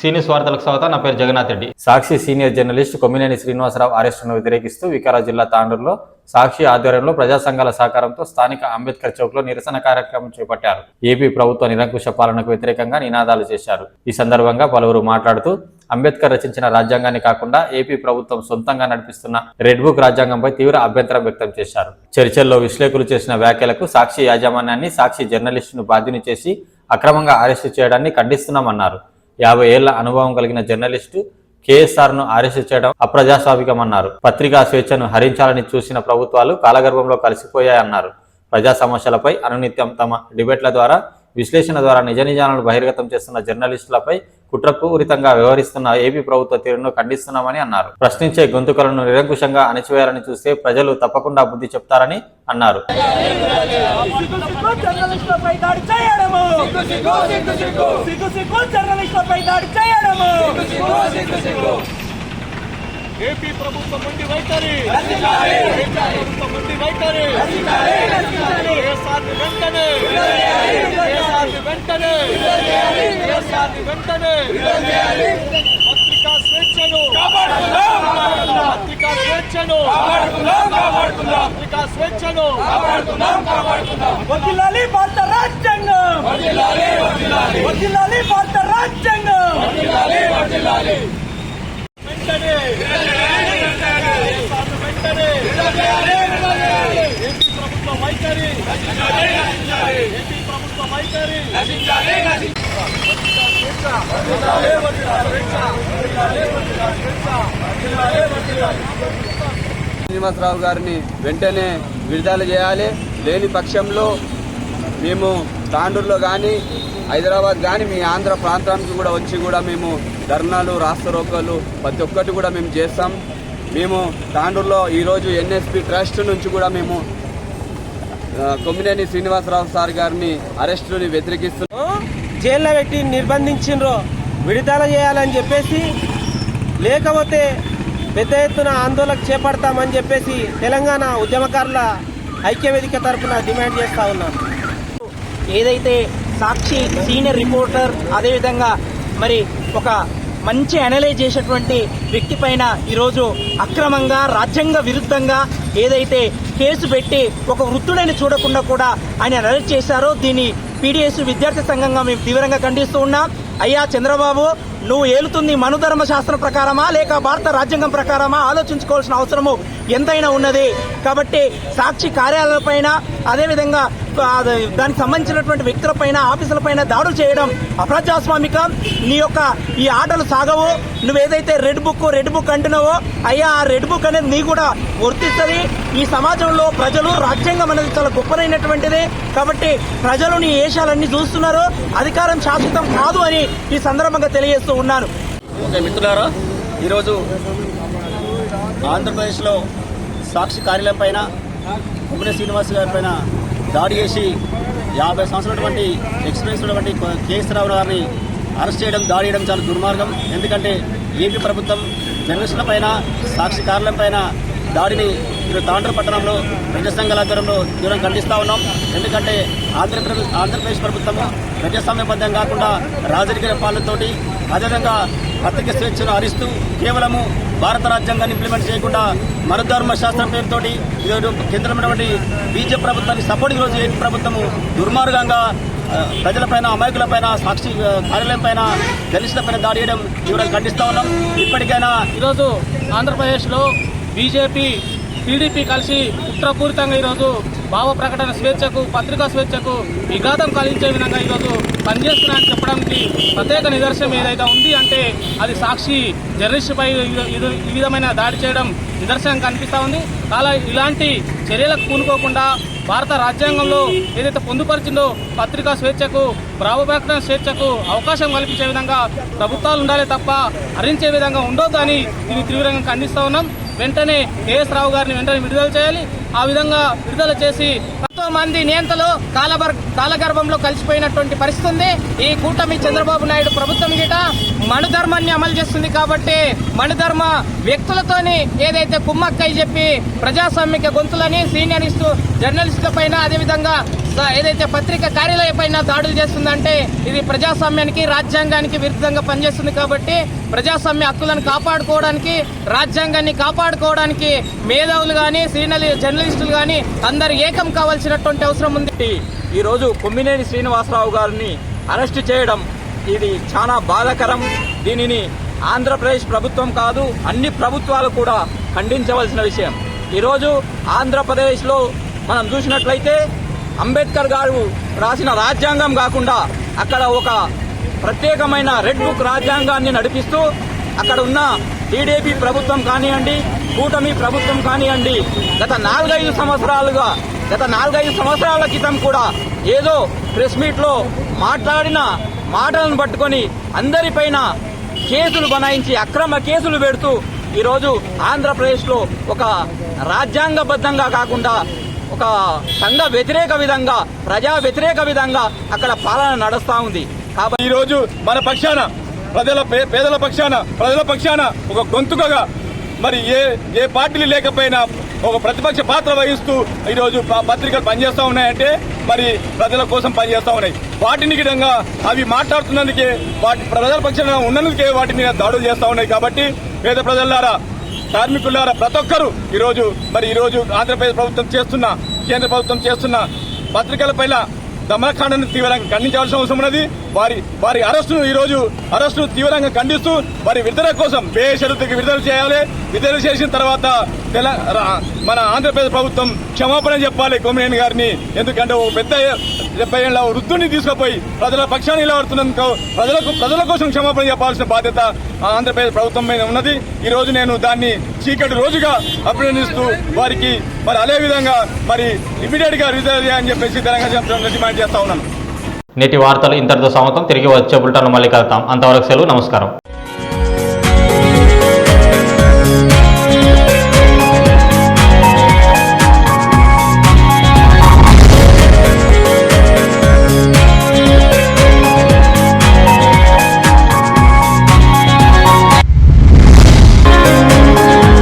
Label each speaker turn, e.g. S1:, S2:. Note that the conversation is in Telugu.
S1: సీనియర్ వార్తలకు స్వాగతం. నా పేరు జగన్నాథ్ రెడ్డి. సాక్షి సీనియర్ జర్నలిస్ట్ కొమ్మినేని శ్రీనివాసరావు అరెస్టును వ్యతిరేకిస్తూ వికారా జిల్లా తాండూరులో సాక్షి ఆధ్వర్యంలో ప్రజా సంఘాల సహకారంతో స్థానిక అంబేద్కర్ చౌక్లో నిరసన కార్యక్రమం చేపట్టారు. ఏపీ ప్రభుత్వ నిరంకుశ పాలనకు వ్యతిరేకంగా నినాదాలు చేశారు. ఈ సందర్భంగా పలువురు మాట్లాడుతూ అంబేద్కర్ రచించిన రాజ్యాంగాన్ని కాకుండా ఏపీ ప్రభుత్వం సొంతంగా నడిపిస్తున్న రెడ్ బుక్ రాజ్యాంగంపై తీవ్ర అభ్యంతరం వ్యక్తం చేశారు. చర్చల్లో విశ్లేషకులు చేసిన వ్యాఖ్యలకు సాక్షి యాజమాన్యాన్ని సాక్షి జర్నలిస్టును బాధ్యుని చేసి అక్రమంగా అరెస్టు చేయడాన్ని ఖండిస్తున్నామన్నారు. యాభై ఏళ్ళ అనుభవం కలిగిన జర్నలిస్టు కేఎస్ఆర్ను అరెస్టు చేయడం అప్రజాస్వామికమన్నారు పత్రికా స్వేచ్ఛను హరించాలని చూసిన ప్రభుత్వాలు కాలగర్భంలో కలిసిపోయాయన్నారు. ప్రజా సమస్యలపై అనునిత్యం తమ డిబేట్ల ద్వారా విశ్లేషణ ద్వారా నిజ నిజాలను బహిర్గతం చేస్తున్న జర్నలిస్టులపై కుట్రపూరితంగా వ్యవహరిస్తున్న ఏపీ ప్రభుత్వ తీరును ఖండిస్తున్నామని అన్నారు. ప్రశ్నించే గొంతుకలను నిరంకుశంగా అణచివేయాలని చూస్తే ప్రజలు తప్పకుండా బుద్ధి చెప్తారని అన్నారు.
S2: చేయడము. సిగ్గు సిగ్గు జర్నలిస్టులపై దాడి చేయడము.
S3: ఏపీ ప్రభుత్వం ముందు వైఖరి. ప్రభుత్వం ముందు వైఖరి. కేఎస్ఆర్ని వెంటనే. కేఎస్ఆర్ని వెంటనే. వెంటనే. స్వేచ్ఛను స్వేచ్ఛను
S2: వదిలాలి భారత రాజ్యాంగం వదిలాలి భారత రాజ్యాంగం
S3: వెంటనే ప్రభుత్వ వైఖరి ప్రభుత్వ వైఖరి
S4: శ్రీనివాసరావు గారిని వెంటనే విడుదల చేయాలి. లేని పక్షంలో మేము తాండూరులో కానీ హైదరాబాద్ కానీ మీ ఆంధ్ర ప్రాంతానికి కూడా వచ్చి కూడా మేము ధర్నాలు రాస్తారోకలు ప్రతి ఒక్కటి కూడా మేము చేస్తాం. మేము తాండూరులో ఈరోజు ఎన్ఎస్పి ట్రస్ట్ నుంచి కూడా మేము కొమ్మినేని శ్రీనివాసరావు సార్ గారిని అరెస్టుని వ్యతిరేకిస్తున్నాం
S5: జైల్లో పెట్టి నిర్బంధించిండ్రో విడుదల చేయాలని చెప్పేసి లేకపోతే పెద్ద ఎత్తున ఆందోళన చేపడతామని చెప్పేసి తెలంగాణ ఉద్యమకారుల ఐక్యవేదిక తరఫున డిమాండ్ చేస్తా ఉన్నాం.
S2: ఏదైతే సాక్షి సీనియర్ రిపోర్టర్ అదేవిధంగా మరి ఒక మంచి అనలైజ్ చేసేటువంటి వ్యక్తి పైన ఈరోజు అక్రమంగా రాజ్యాంగ విరుద్ధంగా ఏదైతే కేసు పెట్టి ఒక వృత్తుడని చూడకుండా కూడా ఆయన అరెస్ట్ చేశారో దీన్ని పీడిఎస్ విద్యార్థి సంఘంగా మేము తీవ్రంగా ఖండిస్తూ ఉన్నాం. అయ్యా చంద్రబాబు నువ్వు ఏలుతుంది మనుధర్మ శాస్త్రం ప్రకారమా లేక భారత రాజ్యాంగం ప్రకారమా? ఆలోచించుకోవాల్సిన అవసరము ఎంతైనా ఉన్నది. కాబట్టి సాక్షి కార్యాలయాలపైన అదేవిధంగా దానికి సంబంధించినటువంటి వ్యక్తులపైన ఆఫీసులపైన దాడులు చేయడం అప్రజాస్వామిక. నీ యొక్క ఈ ఆటలు సాగవు. నువ్వేదైతే రెడ్ బుక్ రెడ్ బుక్ అంటున్నావో అయ్యా ఆ రెడ్ బుక్ అనేది నీ కూడా వర్తిస్తుంది. ఈ సమాజంలో ప్రజలు రాజ్యాంగం అనేది చాలా గొప్పనైనటువంటిది కాబట్టి ప్రజలు నీ ఏషాలన్నీ చూస్తున్నారు. అధికారం శాశ్వతం కాదు అని ఈ సందర్భంగా తెలియజేస్తూ ఉన్నాను
S6: ఓకే మిత్రులారా ఈరోజు ఆంధ్రప్రదేశ్లో సాక్షి కార్యాలయం పైన కుమ్మరి శ్రీనివాస్ గారి పైన దాడి చేసి యాభై సంవత్సరాలటువంటి ఎక్స్పీరియన్స్ ఉన్నటువంటి కేఎస్ రావు గారిని అరెస్ట్ చేయడం దాడి చేయడం చాలా దుర్మార్గం. ఎందుకంటే ఏపీ ప్రభుత్వం జర్నలిస్టుల పైన సాక్షి కార్యాలయం పైన దాడిని ఈరోజు తాండ్ర పట్టణంలో ప్రజా సంఘాల ఆధ్వర్యంలో తీవ్రంగా ఖండిస్తా ఉన్నాం. ఎందుకంటే ఆంధ్రప్రదేశ్ ఆంధ్రప్రదేశ్ ప్రభుత్వము ప్రజాస్వామ్యబద్ధం కాకుండా రాజకీయ పాలనతోటి అదేవిధంగా పత్రిక స్వేచ్ఛను హరిస్తూ కేవలము భారత రాజ్యాంగాన్ని ఇంప్లిమెంట్ చేయకుండా మరుధర్మ శాస్త్రం పేరుతోటి ఈరోజు కేంద్రమైనటువంటి బీజేపీ ప్రభుత్వానికి సపోర్ట్ ఈరోజు ఏపీ ప్రభుత్వము దుర్మార్గంగా ప్రజలపైన అమాయకులపైన సాక్షి కార్యాలయం పైన దళితులపైన దాడి చేయడం తీవ్రంగా ఖండిస్తూ ఉన్నాం. ఇప్పటికైనా
S7: ఈరోజు ఆంధ్రప్రదేశ్లో బీజేపీ టీడీపీ కలిసి కుట్రపూరితంగా ఈరోజు భావ ప్రకటన స్వేచ్ఛకు పత్రికా స్వేచ్ఛకు విఘాతం కలిగించే విధంగా ఈరోజు పనిచేస్తున్నాయని చెప్పడానికి ప్రత్యేక నిదర్శనం ఏదైతే ఉంది అంటే అది సాక్షి జర్నలిస్టుపై ఈ- ఈ- విధమైన దాడి చేయడం నిదర్శనం కనిపిస్తూ ఉంది. అలా ఇలాంటి చర్యలకు పూనుకోకుండా భారత రాజ్యాంగంలో ఏదైతే పొందుపరిచిందో పత్రికా స్వేచ్ఛకు భావప్రకటన స్వేచ్ఛకు అవకాశం కల్పించే విధంగా ప్రభుత్వాలు ఉండాలి తప్ప హరించే విధంగా ఉండొద్దని దీన్ని తీవ్రంగా ఖండిస్తూ ఉన్నాం. వెంటనే కేఎస్ రావు గారిని వెంటనే విడుదల చేయాలి. ఆ విధంగా విడుదల చేసి ఎంతో మంది నేతలు కాలబర్ కాలగర్భంలో కలిసిపోయినటువంటి పరిస్థితి ఉంది. ఈ కూటమి చంద్రబాబు నాయుడు ప్రభుత్వం గిట మణుధర్మాన్ని అమలు చేస్తుంది కాబట్టి మణుధర్మ వ్యక్తులతోని ఏదైతే కుమ్మక్కై చెప్పి ప్రజాస్వామిక గొంతులని సీనియరిస్టు జర్నలిస్టుల పైన అదేవిధంగా ఏదైతే పత్రిక కార్యాలయపైన దాడులు చేస్తుందంటే ఇది ప్రజాస్వామ్యానికి రాజ్యాంగానికి విరుద్ధంగా పనిచేస్తుంది కాబట్టి ప్రజాస్వామ్య హక్కులను కాపాడుకోవడానికి రాజ్యాంగాన్ని కాపాడుకోవడానికి మేధావులు కానీ సీనియర్ జర్నలిస్టులు కానీ అందరు ఏకం కావాల్సినటువంటి అవసరం ఉంది.
S8: ఈరోజు కొమ్మినేని శ్రీనివాసరావు గారిని అరెస్ట్ చేయడం ఇది చాలా బాధాకరం. దీనిని ఆంధ్రప్రదేశ్ ప్రభుత్వం కాదు అన్ని ప్రభుత్వాలు కూడా ఖండించవలసిన విషయం. ఈరోజు ఆంధ్రప్రదేశ్లో మనం చూసినట్లయితే అంబేద్కర్ గారు రాసిన రాజ్యాంగం కాకుండా అక్కడ ఒక ప్రత్యేకమైన రెడ్ బుక్ రాజ్యాంగాన్ని నడిపిస్తూ అక్కడ ఉన్న టీడీపీ ప్రభుత్వం కానివ్వండి కూటమి ప్రభుత్వం కానివ్వండి గత నాలుగైదు సంవత్సరాలుగా గత నాలుగైదు సంవత్సరాల క్రితం కూడా ఏదో ప్రెస్ మీట్లో మాట్లాడిన మాటలను పట్టుకొని అందరిపైన కేసులు బనాయించి అక్రమ కేసులు పెడుతూ ఈరోజు ఆంధ్రప్రదేశ్లో ఒక రాజ్యాంగబద్ధంగా కాకుండా ఒక సంఘ వ్యతిరేక విధంగా ప్రజా వ్యతిరేక విధంగా అక్కడ పాలన నడుస్తూ ఉంది. కాబట్టి
S3: ఈరోజు మన పక్షాన ప్రజల పే- పేదల పక్షాన ప్రజల పక్షాన ఒక గొంతుకగా మరి ఏ ఏ పార్టీలు లేకపోయినా ఒక ప్రతిపక్ష పాత్ర వహిస్తూ ఈరోజు పత్రికలు పనిచేస్తూ ఉన్నాయంటే మరి ప్రజల కోసం పనిచేస్తూ ఉన్నాయి. వాటిని విధంగా అవి మాట్లాడుతున్నందుకే వాటి ప్రజల పక్షాన ఉన్నందుకే వాటి మీద దాడులు చేస్తూ ఉన్నాయి కాబట్టి పేద ప్రజలారా కార్మికులారా ప్రతి ఒక్కరు ఈరోజు మరి ఈరోజు ఆంధ్రప్రదేశ్ ప్రభుత్వం చేస్తున్న కేంద్ర ప్రభుత్వం చేస్తున్న పత్రికల పైన దమనకాండను తీవ్రంగా ఖండించాల్సిన అవసరం ఉన్నది. వారి వారి అరెస్టును ఈ రోజు అరెస్టును తీవ్రంగా ఖండిస్తూ వారి విడుదల కోసం బేషరతుకి విడుదల చేయాలి. విడుదల చేసిన తర్వాత తెల- రా- మన ఆంధ్రప్రదేశ్ ప్రభుత్వం క్షమాపణ చెప్పాలి కొమ్మినేని గారిని. ఎందుకంటే ఒక పెద్ద డెబ్బై ఏళ్ళ వృద్ధుని తీసుకుపోయి ప్రజల పక్షాన్ని నిలబడుతున్నందుకు ప్రజలకు ప్రజల కోసం క్షమాపణ చెప్పాల్సిన బాధ్యత ఆంధ్రప్రదేశ్ ప్రభుత్వం మీద ఉన్నది. ఈ రోజు నేను దాన్ని చీకటి రోజుగా అభినందిస్తూ వారికి మరి అదే విధంగా మరి ఇమీడియట్గా రిజర్వ్ చేయాలని చెప్పేసి తెలంగాణ డిమాండ్ చేస్తా ఉన్నాను.
S1: నేటి వార్తలు ఇంతటితో సమతం తిరిగి వచ్చే బులెటిన్లో మళ్ళీ కలుద్దాం. అంతవరకు సెలవు. నమస్కారం.